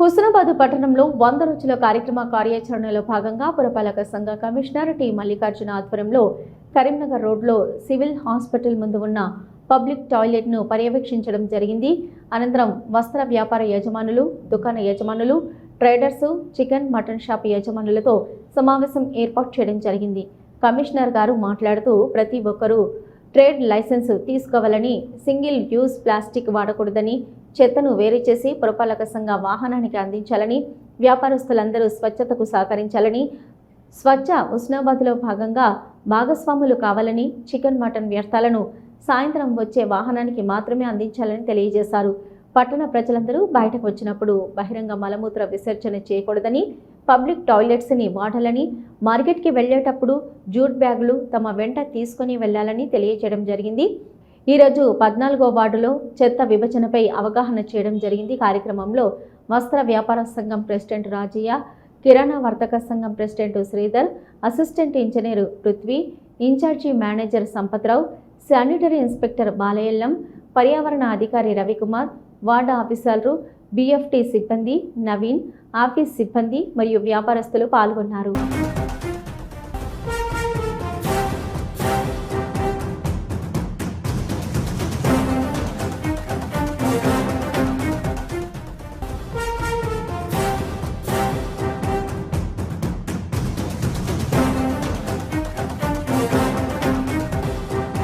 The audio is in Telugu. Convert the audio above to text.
హుస్నాబాద్ పట్టణంలో వంద రోజుల కార్యక్రమ కార్యాచరణలో భాగంగా పురపాలక సంఘ కమిషనర్ టి మల్లికార్జున ఆధ్వర్యంలో కరీంనగర్ రోడ్లో సివిల్ హాస్పిటల్ ముందు ఉన్న పబ్లిక్ టాయిలెట్ను పర్యవేక్షించడం జరిగింది. అనంతరం వస్త్ర వ్యాపార యజమానులు దుకాణ యజమానులు ట్రేడర్స్ చికెన్ మటన్ షాప్ యజమానులతో సమావేశం ఏర్పాటు చేయడం జరిగింది. కమిషనర్ గారు మాట్లాడుతూ ప్రతి ఒక్కరూ ట్రేడ్ లైసెన్స్ తీసుకోవాలని సింగిల్ యూజ్ ప్లాస్టిక్ వాడకూడదని చెత్తను వేరు చేసి పురపాలక సంఘ వాహనానికి అందించాలని వ్యాపారస్తులందరూ స్వచ్ఛతకు సహకరించాలని స్వచ్ఛ ఉస్నాబాద్లో భాగంగా భాగస్వాములు కావాలని చికెన్ మటన్ వ్యర్థాలను సాయంత్రం వచ్చే వాహనానికి మాత్రమే అందించాలని తెలియజేశారు. పట్టణ ప్రజలందరూ బయటకు వచ్చినప్పుడు బహిరంగ మలమూత్ర విసర్జన చేయకూడదని పబ్లిక్ టాయిలెట్స్ని వాడాలని మార్కెట్కి వెళ్ళేటప్పుడు జూట్ బ్యాగులు తమ వెంట తీసుకొని వెళ్ళాలని తెలియజేయడం జరిగింది. ఈరోజు పద్నాలుగో వార్డులో చెత్త విభజనపై అవగాహన చేయడం జరిగింది. కార్యక్రమంలో వస్త్ర వ్యాపార సంఘం ప్రెసిడెంట్ రాజయ్య కిరాణా వర్తక సంఘం president Sridhar assistant engineer Prithvi incharge manager Sampath Rao sanitary inspector Balayallam పర్యావరణ అధికారి రవికుమార్ వార్డు ఆఫీసర్లు బిఎఫ్టి సిబ్బంది నవీన్ ఆఫీస్ సిబ్బంది మరియు వ్యాపారస్తులు పాల్గొన్నారు.